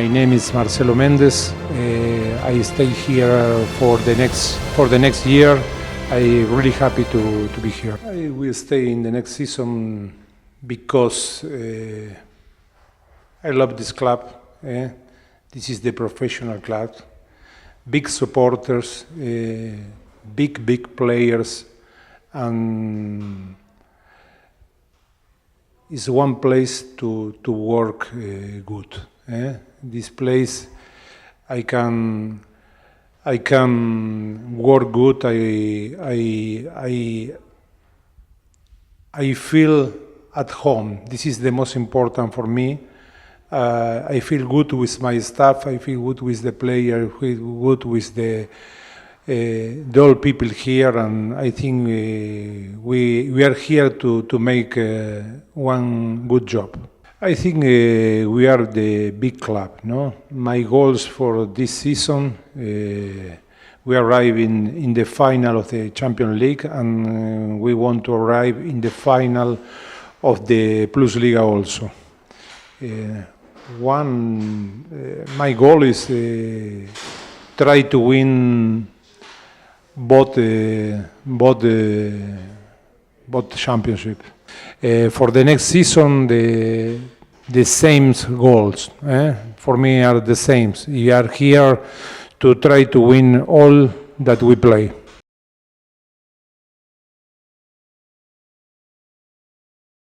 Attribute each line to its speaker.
Speaker 1: name is Marcelo Mendes. Uh, I stay here for the next for the next year. I really happy to, to be here. I will stay in the next season because uh, I love this club. eh. This is the professional club. Big supporters, uh, big big players, and is one place to to work uh, good. Eh. This place, I can I can work good. I I I I feel at home. This is the most important for me. Uh, I feel good with my staff. I feel good with the player. I feel good with the uh, the all people here, and I think uh, we we are here to to make uh, one good job. I think uh, we are the big club. No, my goals for this season. Uh, we arrive in, in the final of the Champions League, and uh, we want to arrive in the final of the Plus Liga also. Uh, one, uh, my goal is uh, try to win both uh, both uh, both championship. Uh, for the next season, the the same goals eh, for me are the same. We are here to try to win all that we play.